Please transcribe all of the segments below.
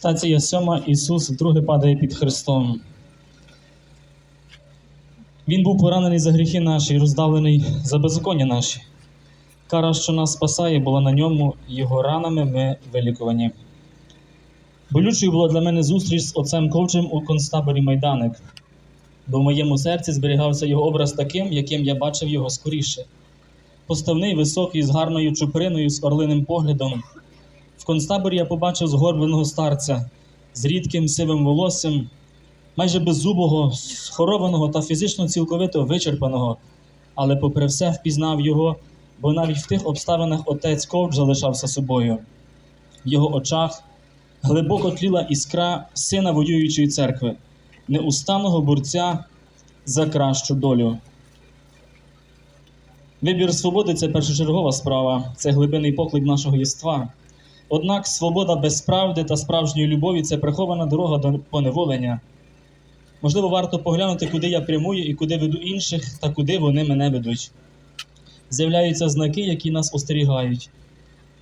Стація сьома Ісус вдруге падає під Христом. Він був поранений за гріхи наші, роздавлений за беззаконня наші. Кара, що нас спасає, була на ньому, його ранами ми вилікувані. Болючою була для мене зустріч з отцем Ковчем у концтаборі Майданик, бо в моєму серці зберігався його образ таким, яким я бачив його скоріше. Поставний, високий, з гарною чуприною, з орлиним поглядом. В концтаборі я побачив згорбленого старця з рідким сивим волоссям, майже беззубого, схорованого та фізично цілковито вичерпаного, але попри все впізнав його, бо навіть в тих обставинах отець Ковч залишався собою. В його очах глибоко тліла іскра сина воюючої церкви, неустанного борця за кращу долю. Вибір свободи це першочергова справа, це глибинний поклик нашого єства. Однак свобода без правди та справжньої любові це прихована дорога до поневолення. Можливо, варто поглянути, куди я прямую і куди веду інших, та куди вони мене ведуть. З'являються знаки, які нас остерігають.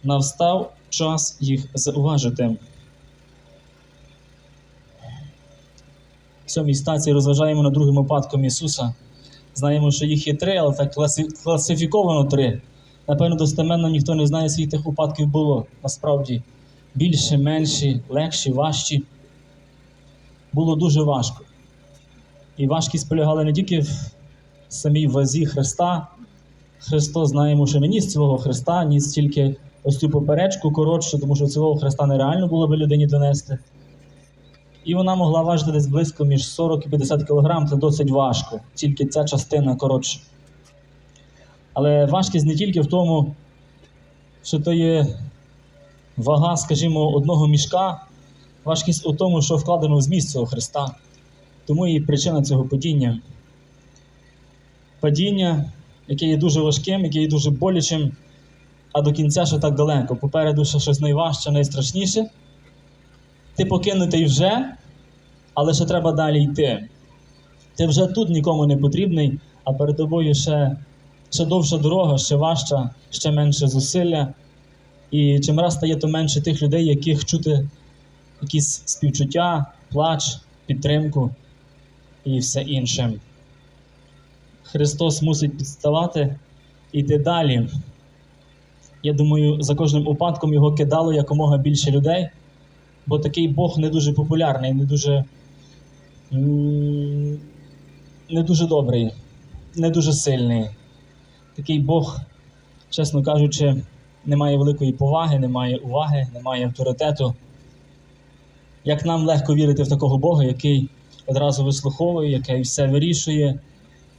Навстав час їх зауважити. В сьомій стації розважаємо над другим випадком Ісуса. Знаємо, що їх є три, але так класифіковано три. Напевно, достеменно ніхто не знає, скільки тих випадків було. Насправді більше, менші, легші, важчі. Було дуже важко. І важкість полягала не тільки в самій вазі Христа. Христос знаємо, що не ніс цілого Христа, ніс тільки ось цю поперечку коротшу, тому що цілого Христа нереально було би людині донести. І вона могла важити десь близько між 40 і 50 кг, це досить важко, тільки ця частина коротша. Але важкість не тільки в тому, що то є вага, скажімо, одного мішка, важкість у тому, що вкладено в зміст цього Христа. Тому і причина цього падіння. Падіння, яке є дуже важким, яке є дуже болячим, а до кінця ще так далеко. Попереду ще щось найважче, найстрашніше. Ти покинутий вже, але ще треба далі йти. Ти вже тут нікому не потрібний, а перед тобою ще, ще довша дорога, ще важча, ще менше зусилля. І чим раз стає то менше тих людей, яких чути якісь співчуття, плач, підтримку і все інше. Христос мусить підставати і йти далі. Я думаю, за кожним упадком його кидало якомога більше людей, бо такий Бог не дуже популярний, не дуже, не дуже добрий, не дуже сильний. Такий Бог, чесно кажучи, не має великої поваги, не має уваги, не має авторитету. Як нам легко вірити в такого Бога, який одразу вислуховує, який все вирішує,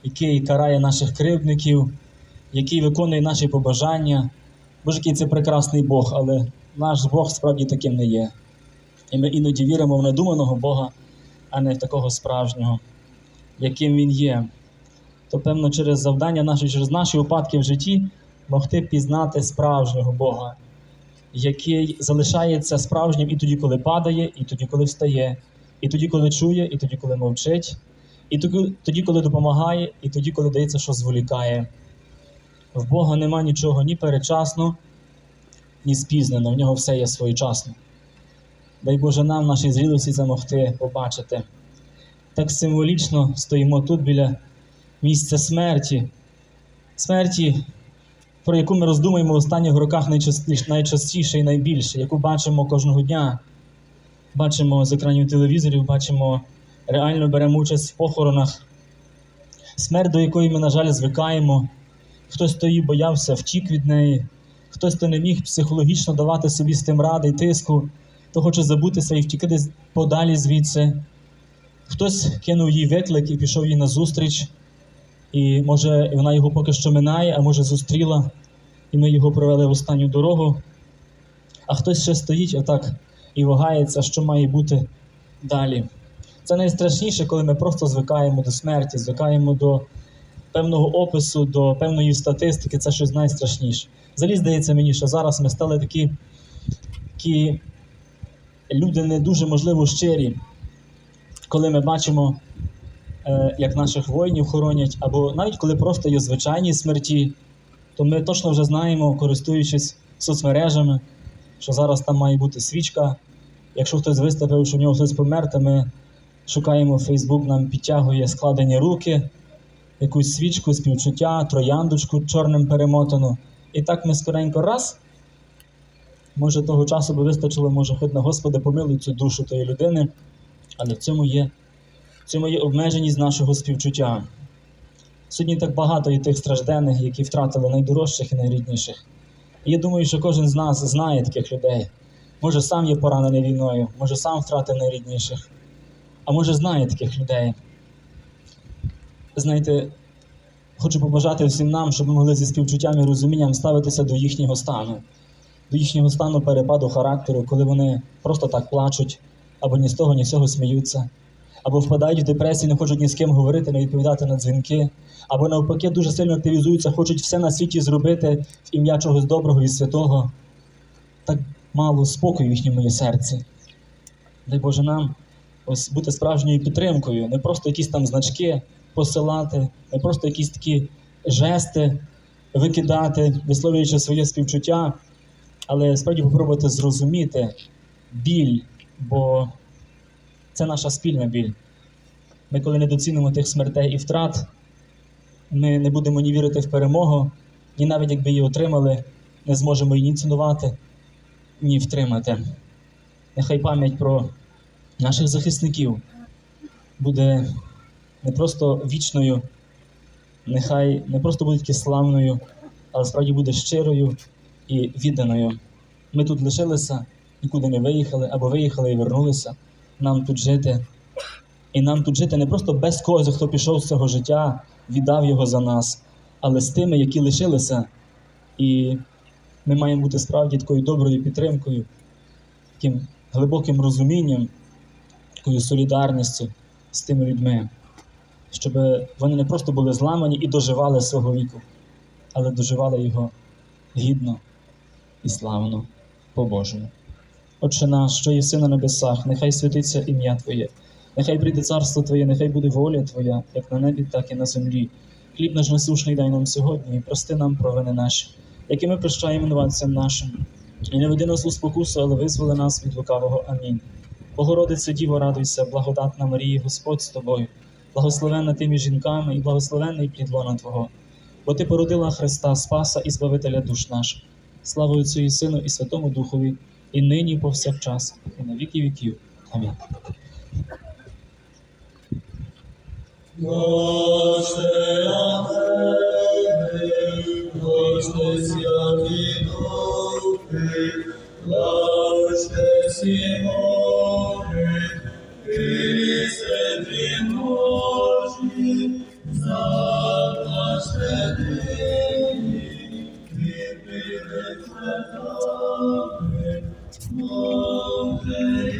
який карає наших кривдників, який виконує наші побажання. Боже, який це прекрасний Бог, але наш Бог справді таким не є. І ми іноді віримо в надуманого Бога, а не в такого справжнього, яким Він є. То, певно, через завдання наші, через наші випадки в житті могти пізнати справжнього Бога, який залишається справжнім і тоді, коли падає, і тоді, коли встає, і тоді, коли чує, і тоді, коли мовчить, і тоді, коли допомагає, і тоді, коли дається, що зволікає. В Бога нема нічого ні передчасно, ні спізнено, в нього все є своєчасно. Дай Боже нам нашій зрілості це могти побачити. Так символічно стоїмо тут біля місця смерті, смерті, про яку ми роздумуємо в останніх роках найчастіше, і найбільше, яку бачимо кожного дня. Бачимо з екранів телевізорів, бачимо, реально беремо участь в похоронах. Смерть, до якої ми, на жаль, звикаємо. Хтось то її боявся, втік від неї, хтось то не міг психологічно давати собі з тим ради й тиску, то хоче забутися і втікти десь подалі звідси. Хтось кинув їй виклик і пішов їй назустріч, і може вона його поки що минає, а може зустріла, і ми його провели в останню дорогу. а хтось ще стоїть отак і вагається, що має бути далі. Це найстрашніше, коли ми просто звикаємо до смерті, звикаємо до певного опису, до певної статистики. Це щось найстрашніше. Взагалі здається мені, що зараз ми стали такі, такі люди не дуже можливо щирі, коли ми бачимо, як наших воїнів хоронять, або навіть коли просто є звичайні смерті, то ми точно вже знаємо, користуючись соцмережами, що зараз там має бути свічка. Якщо хтось виставив, що в нього хтось помер, то ми шукаємо Фейсбук, нам підтягує складені руки, якусь свічку, співчуття, трояндочку чорним перемотану. І так ми скоренько раз. Може, того часу би вистачило, може, хоч на Господи помилуй цю душу тої людини, але в цьому є, цьому є обмеженість нашого співчуття. Сьогодні так багато є тих страждених, які втратили найдорожчих і найрідніших. І я думаю, що кожен з нас знає таких людей. Може, сам є поранений війною, може сам втратив найрідніших, а може знає таких людей. Знаєте, хочу побажати всім нам, щоб ми могли зі співчуттям і розумінням ставитися до їхнього стану, до їхнього стану перепаду характеру, коли вони просто так плачуть, або ні з того, ні з цього сміються, або впадають в депресію, не хочуть ні з ким говорити, не відповідати на дзвінки, або навпаки дуже сильно активізуються, хочуть все на світі зробити в ім'я чогось доброго і святого. Так мало спокою в їхньому серці. Дай Боже нам ось бути справжньою підтримкою, не просто якісь там значки посилати, не просто якісь такі жести викидати, висловлюючи своє співчуття, але справді попробувати зрозуміти біль, бо це наша спільна біль. Ми, коли недоцінимо тих смертей і втрат, ми не будемо ні вірити в перемогу, ні навіть якби її отримали, не зможемо її ні цінувати, ні втримати. Нехай пам'ять про наших захисників буде не просто вічною, нехай не просто буде тільки славною, але справді буде щирою і відданою. Ми тут лишилися, нікуди не виїхали, або виїхали і вернулися. Нам тут жити. І нам тут жити не просто без когось, хто пішов з цього життя, віддав його за нас, але з тими, які лишилися. І ми маємо бути справді такою доброю підтримкою, таким глибоким розумінням, такою солідарністю з тими людьми, щоб вони не просто були зламані і доживали свого віку, але доживали його гідно і славно по Божому. Отче наш, що єси на небесах, нехай святиться ім'я Твоє, нехай прийде царство Твоє, нехай буде воля Твоя, як на небі, так і на землі. Хліб наш насушний дай нам сьогодні, і прости нам провини наші, які ми прощаємо винуватцям нашим. І не веди нас у спокусу, але визволи нас від лукавого. Амінь. Богородице Діво, радуйся, благодатна Марія, Господь з тобою, благословенна ти між жінками і благословенний плід лона Твого. Бо ти породила Христа, Спаса і Збавителя душ наших. Слава Отцю і Сину, і Святому Духові, і нині, і повсякчас, і на віки віків. Амінь. Боже, святі духи, Боже, всі Боже